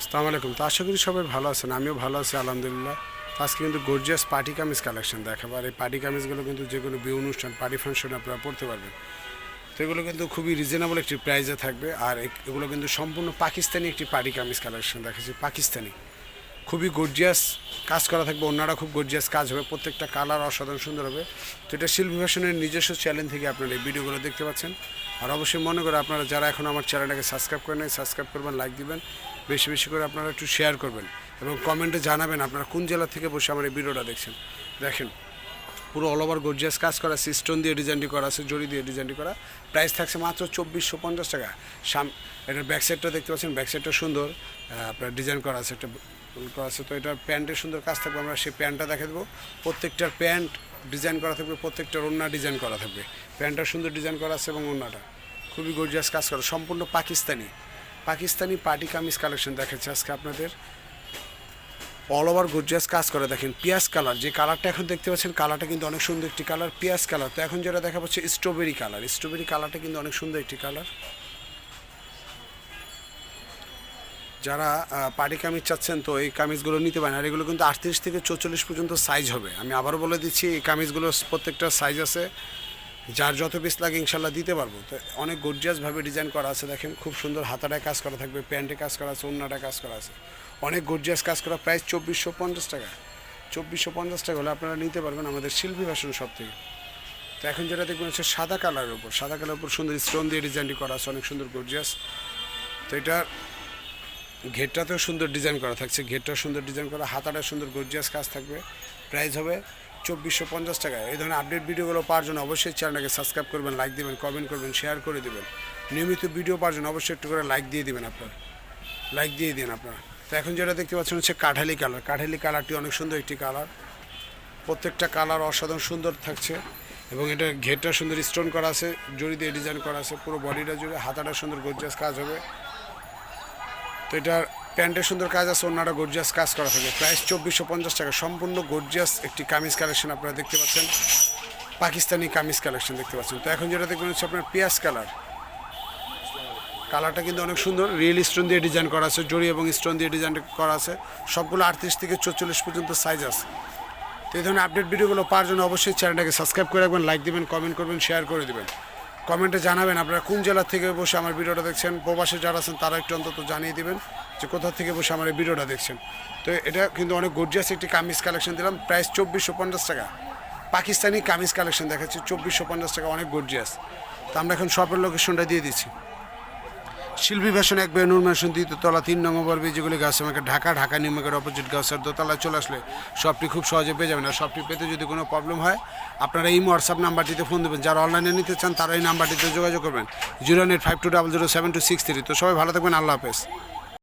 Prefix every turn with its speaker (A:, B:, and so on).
A: আসসালামু আলাইকুম। তো আশা করি সবাই ভালো আছেন, আমিও ভালো আছি, আলহামদুলিল্লাহ। আজকে কিন্তু গর্জিয়াস পার্টি কামিজ কালেকশন দেখাবো। আর এই পার্টি কামিজগুলো কিন্তু যে কোনো বিয়ে অনুষ্ঠান পার্টি ফাংশন আপনারা পড়তে পারবেন। তো এগুলো কিন্তু খুবই রিজনেবল একটি প্রাইজে থাকবে। আর এগুলো কিন্তু সম্পূর্ণ পাকিস্তানি একটি পার্টি কামিজ কালেকশন দেখাচ্ছি, পাকিস্তানি। খুবই গর্জিয়াস কাজ করা থাকবে। অন্যরা খুব গর্জিয়াস কাজ হবে। প্রত্যেকটা কালার অসাধারণ সুন্দর হবে। তো এটা শিল্পী ফ্যাশনের নিজস্ব চ্যানেল থেকে আপনারা এই ভিডিওগুলো দেখতে পাচ্ছেন। আর অবশ্যই মনে করে আপনারা যারা এখন আমার চ্যানেলটাকে সাবস্ক্রাইব করেন সাবস্ক্রাইব করবেন লাইক দিবেন। বেশি বেশি করে আপনারা একটু শেয়ার করবেন এবং কমেন্টে জানাবেন আপনারা কোন জেলা থেকে বসে আমার এই ভিডিওটা দেখছেন। দেখেন, পুরো অল ওভার গর্জিয়াস কাজ করা আছে। স্টোন দিয়ে ডিজাইনটি করা আছে, জড়ি দিয়ে ডিজাইনটি করা। প্রাইস থাকছে মাত্র চব্বিশশো পঞ্চাশ টাকা। সাম এটার ব্যাক সাইডটা দেখতে পাচ্ছেন? ব্যাক সাইডটা সুন্দর। আপনার ডিজাইন করা আছে একটা করা আছে। তো এটার প্যান্টের সুন্দর কাজ থাকবে, আমরা সেই প্যান্টটা দেখে দেবো। প্রত্যেকটার প্যান্ট ডিজাইন করা থাকবে, প্রত্যেকটার ওড়না ডিজাইন করা থাকবে। প্যান্টটা সুন্দর ডিজাইন করা আছে এবং ওড়নাটা। খুবই গর্জিয়াস কাজ করা। সম্পূর্ণ পাকিস্তানি। পাকিস্তানি পার্টি কামিজ কালেকশন দেখাচ্ছে আজকে আপনাদের। অল ওভার গর্জিয়াস কাজ করে। দেখেন, পিয়াজ কালার। যে কালারটা এখন দেখতে পাচ্ছেন, কালারটা কিন্তু অনেক সুন্দর একটি কালার। পিয়াজ কালার। তো এখন যেটা দেখা পাচ্ছে স্ট্রবেরি কালার। স্ট্রবেরি কালারটা কিন্তু অনেক সুন্দর একটি কালার। যারা পার্টি কামিজ চাচ্ছেন তো এই কামিজগুলো নিতে পারেন। আর এগুলো কিন্তু আটত্রিশ থেকে চৌচল্লিশ পর্যন্ত সাইজ হবে। আমি আবারও বলে দিচ্ছি, এই কামিজগুলো প্রত্যেকটা সাইজ আছে। যার যত পিস লাগে ইনশাল্লাহ দিতে পারব। তো অনেক গর্জিয়াসভাবে ডিজাইন করা আছে, দেখেন খুব সুন্দর হাতাটায় কাজ করা থাকবে প্যান্টে কাজ করা আছে অন্যটায় কাজ করা আছে। অনেক গর্জিয়াস কাজ করা, প্রাইস চব্বিশশো পঞ্চাশ টাকা। চব্বিশশো পঞ্চাশ টাকা হলে আপনারা নিতে পারবেন আমাদের শিল্পী ফ্যাশন সব থেকে। তো এখন যেটা দেখবেন হচ্ছে সাদা কালারের উপর, সাদা কালারের উপর সুন্দর স্টোন দিয়ে ডিজাইনটি করা আছে, অনেক সুন্দর গর্জিয়াস তো এটা ঘেরটাতেও সুন্দর ডিজাইন করা থাকছে। ঘেরটাও সুন্দর ডিজাইন করা হাতাটা সুন্দর গর্জিয়াস কাজ থাকবে। প্রাইস হবে চব্বিশশো পঞ্চাশ টাকা। এই ধরনের আপডেট ভিডিওগুলো পাওয়ার জন্য অবশ্যই চ্যানেলটাকে সাবস্ক্রাইব করবেন লাইক দিবেন কমেন্ট করবেন শেয়ার করে দেবেন। নিয়মিত ভিডিও পাওয়ার জন্য অবশ্যই একটু করে লাইক দিয়ে দেবেন আপনার। লাইক দিয়ে দিন আপনারা। তো এখন যেটা দেখতে পাচ্ছেন হচ্ছে কাঠালি কালার কাঠালি কালারটি অনেক সুন্দর একটি কালার প্রত্যেকটা কালার অসাধারণ সুন্দর থাকছে এবং এটা ঘেরটা সুন্দর স্টোন করা আছে, জড়ি দিয়ে ডিজাইন করা আছে, পুরো বডিটা জুড়ে, হাতাটা সুন্দর গর্জিয়াস কাজ হবে। তো এটার প্যান্টের সুন্দর কাজ আছে অন্যটা গর্জিয়াস কাজ করা থাকে। প্রাইস চব্বিশশো পঞ্চাশ টাকা, সম্পূর্ণ গর্জিয়াস একটি কামিজ কালেকশন আপনারা দেখতে পাচ্ছেন। পাকিস্তানি কামিজ কালেকশন দেখতে পাচ্ছেন। তো এখন যেটা দেখবেন হচ্ছে আপনার পেঁয়াজ কালার। কালারটা কিন্তু অনেক সুন্দর রিয়েল স্টোন দিয়ে ডিজাইন করা আছে জড়ি এবং স্টোন দিয়ে ডিজাইন করা আছে। সবগুলো আটত্রিশ থেকে চল্লিশ পর্যন্ত সাইজ আছে। তো এই ধরনের আপডেট ভিডিওগুলো পাওয়ার জন্য অবশ্যই চ্যানেলটাকে সাবস্ক্রাইব করে রাখবেন লাইক দিবেন কমেন্ট করবেন শেয়ার করে দেবেন। কমেন্টে জানাবেন আপনারা কোন জেলা থেকে বসে আমার ভিডিওটা দেখছেন, প্রবাসে যারা আছেন তারা একটু অন্তত জানিয়ে দেবেন যে কোথা থেকে বসে আমার এই ভিডিওটা দেখছেন। তো এটা কিন্তু অনেক গর্জিয়াস একটি কামিজ কালেকশন দিলাম প্রাইস চব্বিশশো পঞ্চাশ টাকা। পাকিস্তানি কামিজ কালেকশন দেখাচ্ছি, চব্বিশশো পঞ্চাশ টাকা, অনেক গর্জিয়াস তো আমরা এখন শপের লোকেশনটা দিয়ে দিচ্ছি। শিল্পী ফ্যাশন এক বেনুর ম্যাশন দ্বিতীয়তলা তিন নম্বর যেগুলি গাছ আমাকে ঢাকা ঢাকা নিউমার্কেট অপোজিট গাছের দোতলায় চলে আসলে সবটি খুব সহজে পেয়ে যাবেন। আর সবটি পেতে যদি কোনো প্রবলেম হয়, আপনারা এই হোয়াটসঅ্যাপ নাম্বারটিতে ফোন দেবেন। যারা অনলাইনে নিতে চান, তারা এই নাম্বারটিতে যোগাযোগ করবেন। Zero eight five two double zero seven two six three তো সবাই ভালো থাকবেন, আল্লাহ হাফেজ।